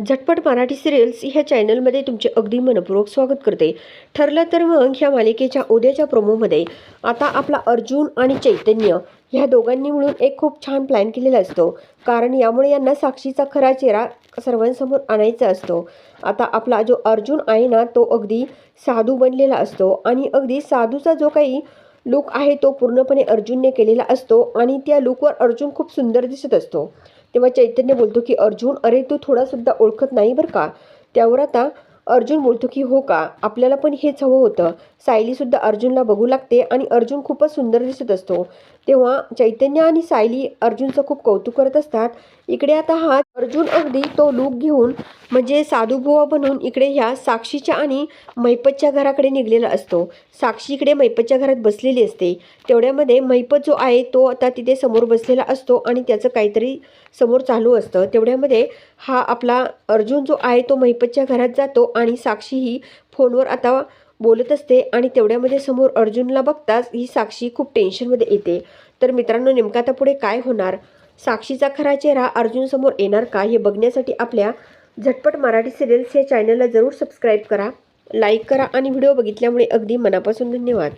झटपट मराठी सिरियल्स ह्या चॅनलमध्ये तुमचे अगदी मनपूर्वक स्वागत करते. ठरलं तर मग ह्या मालिकेच्या उद्याच्या प्रोमोमध्ये आता आपला अर्जुन आणि चैतन्य ह्या दोघांनी मिळून एक खूप छान प्लॅन केलेला असतो. कारण यामुळे यांना साक्षीचा खरा चेहरा सर्वांसमोर आणायचा असतो. आता आपला जो अर्जुन आहे ना तो अगदी साधू बनलेला असतो आणि अगदी साधूचा जो काही लुक आहे तो पूर्णपणे अर्जुनने केलेला असतो आणि त्या लुकवर अर्जुन खूप सुंदर दिसत असतो. तेव्हा चैतन्य बोलतो की अर्जुन अरे तू थोडासुद्धा ओळखत नाही बरं का? त्यावर आता अर्जुन बोलतो की हो का? आपल्याला पण हेच हवं होतं. सायलीसुद्धा अर्जुनला बघू लागते आणि अर्जुन खूपच सुंदर दिसत असतो. तेव्हा चैतन्य आणि सायली अर्जुनचं खूप कौतुक करत असतात. इकडे आता हा अर्जुन अगदी तो लूक घेऊन म्हणजे साधूबुवा बनून इकडे ह्या साक्षीच्या आणि मैपतच्या घराकडे निघलेला असतो. साक्षी इकडे मैपतच्या घरात बसलेली असते. तेवढ्यामध्ये मैपत जो आहे तो आता तिथे समोर बसलेला असतो आणि त्याचं काहीतरी समोर चालू असतं. तेवढ्यामध्ये हा आपला अर्जुन जो आहे तो मैपतच्या घरात जातो आणि साक्षी ही फोनवर आता बोलत असते आणि तेवढ्यामध्ये समोर अर्जुनला बघताच ही साक्षी खूप टेन्शनमध्ये येते. तर मित्रांनो नेमका आता पुढे काय होणार? साक्षीचा खरा चेहरा अर्जुनसमोर येणार का हे बघण्यासाठी आपल्या झटपट मराठी सिरियल्स या चॅनलला जरूर सबस्क्राईब करा लाईक करा आणि व्हिडिओ बघितल्यामुळे अगदी मनापासून धन्यवाद.